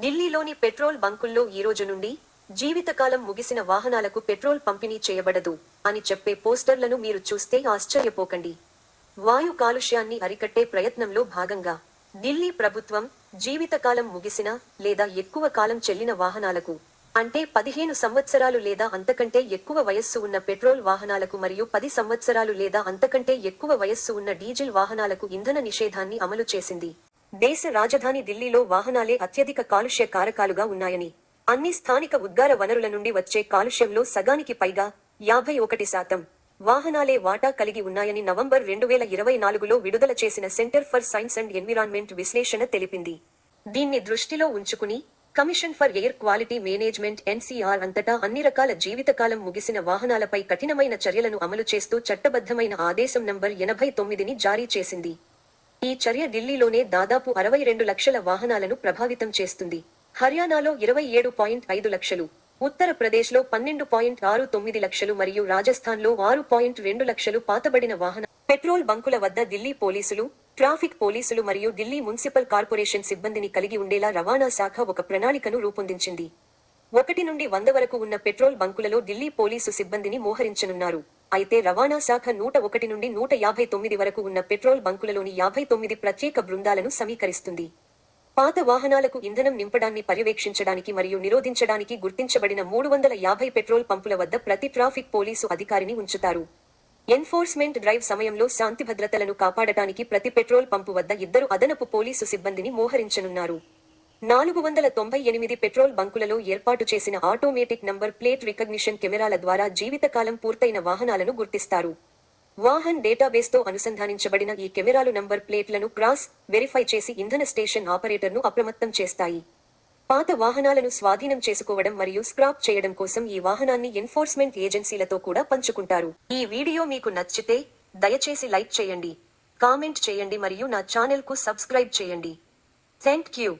ఢిల్లీలోని పెట్రోల్ బంకుల్లో ఈ రోజు నుండి జీవితకాలం ముగిసిన వాహనాలకు పెట్రోల్ పంపిణీ చేయబడదు అని చెప్పే పోస్టర్లను మీరు చూస్తే ఆశ్చర్యపోకండి. వాయు కాలుష్యాన్ని అరికట్టే ప్రయత్నంలో భాగంగా ఢిల్లీ ప్రభుత్వం జీవితకాలం ముగిసిన లేదా ఎక్కువ కాలం చెల్లిన వాహనాలకు అంటే పదిహేను సంవత్సరాలు లేదా అంతకంటే ఎక్కువ వయస్సు ఉన్న పెట్రోల్ వాహనాలకు మరియు పది సంవత్సరాలు లేదా అంతకంటే ఎక్కువ వయస్సు ఉన్న డీజిల్ వాహనాలకు ఇంధన నిషేధాన్ని అమలు చేసింది. దేశ రాజధాని ఢిల్లీలో వాహనాలే అత్యధిక కాలుష్య కారకాలుగా ఉన్నాయని అన్ని స్థానిక ఉద్గార వనరుల నుండి వచ్చే కాలుష్యంలో సగానికి పైగా యాభై ఒకటి శాతం వాహనాలే వాటా కలిగి ఉన్నాయని నవంబర్ రెండు వేల ఇరవై నాలుగులో విడుదల చేసిన centre for science and environment విశ్లేషణ తెలిపింది. దీన్ని దృష్టిలో ఉంచుకుని commission for air quality management NCR అంతటా అన్ని రకాల జీవితకాలం ముగిసిన వాహనాలపై కఠినమైన చర్యలను అమలు చేస్తూ చట్టబద్ధమైన ఆదేశం నంబర్ ఎనభై తొమ్మిదిని జారీ చేసింది. ఈ చర్య ఢిల్లీలోనే దాదాపు అరవై రెండు లక్షల వాహనాలను ప్రభావితం చేస్తుంది. హర్యానాలో ఇరవై ఏడు పాయింట్ ఐదు లక్షలు ఉత్తరప్రదేశ్లో పన్నెండు పాయింట్ ఆరు తొమ్మిది లక్షలు మరియు రాజస్థాన్లో ఆరు పాయింట్ రెండు లక్షలు పాతబడిన వాహన పెట్రోల్ బంకుల వద్ద ఢిల్లీ పోలీసులు ట్రాఫిక్ పోలీసులు మరియు ఢిల్లీ మున్సిపల్ కార్పొరేషన్ సిబ్బందిని కలిగి ఉండేలా రవాణా శాఖ ఒక ప్రణాళికను రూపొందించింది. ఒకటి నుండి వంద వరకు ఉన్న పెట్రోల్ బంకులలో ఢిల్లీ పోలీసు సిబ్బందిని మోహరించనున్నారు. అయితే రవాణా శాఖ నూట ఒకటి నుండి నూట యాభై తొమ్మిది వరకు ఉన్న పెట్రోల్ బంకులలోని యాభై తొమ్మిది ప్రత్యేక బృందాలను సమీకరిస్తుంది. పాత వాహనాలకు ఇంధనం నింపడాన్ని పర్యవేక్షించడానికి మరియు నిరోధించడానికి గుర్తించబడిన మూడు వందల యాభై పెట్రోల్ పంపుల వద్ద ప్రతి ట్రాఫిక్ పోలీసు అధికారిని ఉంచుతారు. ఎన్ఫోర్స్మెంట్ డ్రైవ్ సమయంలో శాంతి భద్రతలను కాపాడటానికి ప్రతి పెట్రోల్ పంపు వద్ద ఇద్దరు అదనపు పోలీసు సిబ్బందిని మోహరించనున్నారు. నాలుగు వందల తొంభై ఎనిమిది పెట్రోల్ బంకులలో ఏర్పాటు చేసిన ఆటోమేటిక్ నంబర్ ప్లేట్ రికగ్నిషన్ కెమెరాల ద్వారా జీవితకాలం పూర్తయిన వాహనాలను గుర్తిస్తారు. వాహన్ డేటాబేస్తో అనుసంధానించబడిన ఈ కెమెరాలు నంబర్ ప్లేట్లను క్రాస్ వెరిఫై చేసి ఇంధన స్టేషన్ ఆపరేటర్ను అప్రమత్తం చేస్తాయి. పాత వాహనాలను స్వాధీనం చేసుకోవడం మరియు స్క్రాప్ చేయడం కోసం ఈ వాహనాన్ని ఎన్ఫోర్స్మెంట్ ఏజెన్సీలతో కూడా పంచుకుంటారు. ఈ వీడియో మీకు నచ్చితే దయచేసి లైక్ చేయండి కామెంట్ చేయండి మరియు నా ఛానల్కు సబ్స్క్రైబ్ చేయండి. Thank you